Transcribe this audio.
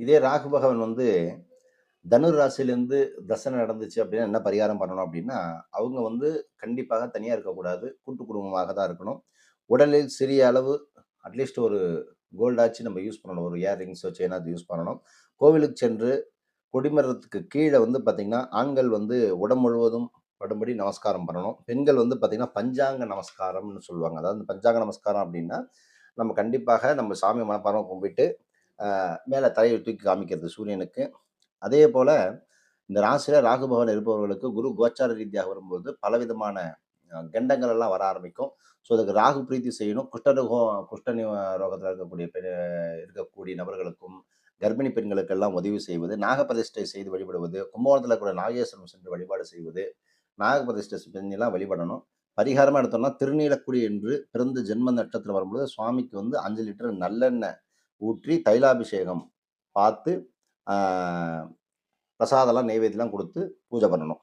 இதே ராகு பகவான் வந்து தனுர் ராசியிலேருந்து தசனை நடந்துச்சு அப்படின்னா என்ன பரிகாரம் பண்ணணும் அப்படின்னா அவங்க வந்து கண்டிப்பாக தனியாக இருக்கக்கூடாது. கூட்டு குடும்பமாக தான் இருக்கணும். உடலில் சிறிய அளவு அட்லீஸ்ட் ஒரு கோல்டாச்சு நம்ம யூஸ் பண்ணணும். ஒரு இயர்ரிங்ஸோ செயினாச்சும் யூஸ் பண்ணணும். கோவிலுக்கு சென்று கொடிமரத்துக்கு கீழே வந்து பார்த்திங்கன்னா ஆண்கள் வந்து உடம்பு முழுவதும் படும்படி நமஸ்காரம் பண்ணணும். பெண்கள் வந்து பார்த்திங்கன்னா பஞ்சாங்க நமஸ்காரம்னு சொல்லுவாங்க. அதாவது பஞ்சாங்க நமஸ்காரம் அப்படின்னா நம்ம கண்டிப்பாக நம்ம சாமி மனப்பாரம் கும்பிட்டு மேலே தலையை தூக்கி காமிக்கிறது சூரியனுக்கு. அதே போல் இந்த ராசியில் ராகுபவன் இருப்பவர்களுக்கு குரு கோச்சார ரீதியாக வரும்போது பலவிதமான கெண்டங்கள் கண்டங்கள் எல்லாம் வர ஆரம்பிக்கும். ஸோ அதுக்கு ராகு பிரீத்தி செய்யணும். குஷ்டரோகம் குஷ்ட ரோகத்தில் இருக்கக்கூடிய பெண் இருக்கக்கூடிய நபர்களுக்கும் கர்ப்பிணி பெண்களுக்கெல்லாம் உதவி செய்வது நாகப்பிரதிஷ்டை செய்து வழிபடுவது கும்பகோணத்தில் கூட நாகேஸ்வரம் சென்று வழிபாடு செய்வது நாகப்பிரதிஷ்டை செஞ்செல்லாம் வழிபடணும். பரிகாரமாக எடுத்தோம்னா திருநீலக்குடி என்று பிறந்த ஜென்ம நட்சத்திரம் வரும்பொழுது சுவாமிக்கு வந்து அஞ்சு லிட்டர் நல்லெண்ணெய் ஊற்றி தைலாபிஷேகம் பார்த்து பிரசாதம்லாம் நெய்வேத்தியெலாம் கொடுத்து பூஜை பண்ணணும்.